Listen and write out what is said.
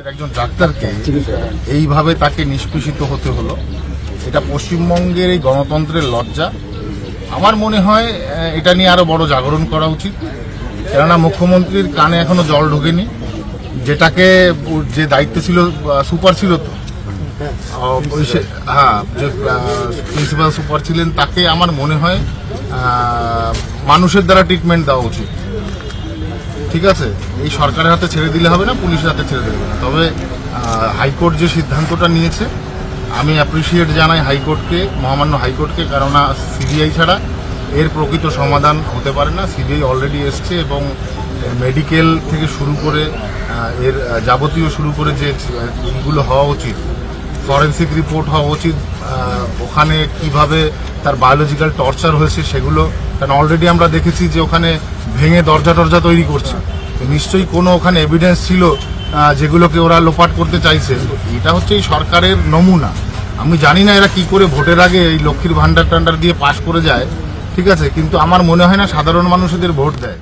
একজন ডাক্তারকে এইভাবে তাকে নিষ্পেষিত হতে হলো। এটা পশ্চিমবঙ্গের এই গণতন্ত্রের লজ্জা। আমার মনে হয় এটা নিয়ে আরও বড় জাগরণ করা উচিত। কেননা মুখ্যমন্ত্রীর কানে এখনও জল ঢোকেনি। যেটাকে যে দায়িত্ব ছিল সুপার ছিল তো। হ্যাঁ যে প্রিন্সিপাল সুপার ছিলেন, তাকে আমার মনে হয় মানুষের দ্বারা ট্রিটমেন্ট দেওয়া উচিত। ঠিক আছে? এই সরকারের হাতে ছেড়ে দিলে হবে না, পুলিশের হাতে ছেড়ে দিলে না। তবে হাইকোর্ট যে সিদ্ধান্তটা নিয়েছে, আমি অ্যাপ্রিসিয়েট জানাই হাইকোর্টকে, মহামান্য হাইকোর্টকে, কেননা সিবিআই ছাড়া এর প্রকৃত সমাধান হতে পারে না। সিবিআই অলরেডি এসছে এবং মেডিকেল থেকে শুরু করে এর যাবতীয় শুরু করে যে ইগুলো হওয়া উচিত ফরেন্সিক রিপোর্ট হওয়া উচিত ওখানে কীভাবে তার বায়োলজিক্যাল টর্চার হয়েছে সেগুলো, কারণ অলরেডি আমরা দেখেছি যে ওখানে ভেঙে দরজা টরজা তৈরি করছে। তো নিশ্চয়ই কোনো ওখানে এভিডেন্স ছিল যেগুলোকে ওরা লোপাট করতে চাইছে। এটা হচ্ছে এই সরকারের নমুনা। আমি জানি না এরা কি করে ভোটের আগে এই লক্ষ্মীর ভাণ্ডার টান্ডার দিয়ে পাশ করে যায়, ঠিক আছে? কিন্তু আমার মনে হয় না সাধারণ মানুষ এদের ভোট দেয়।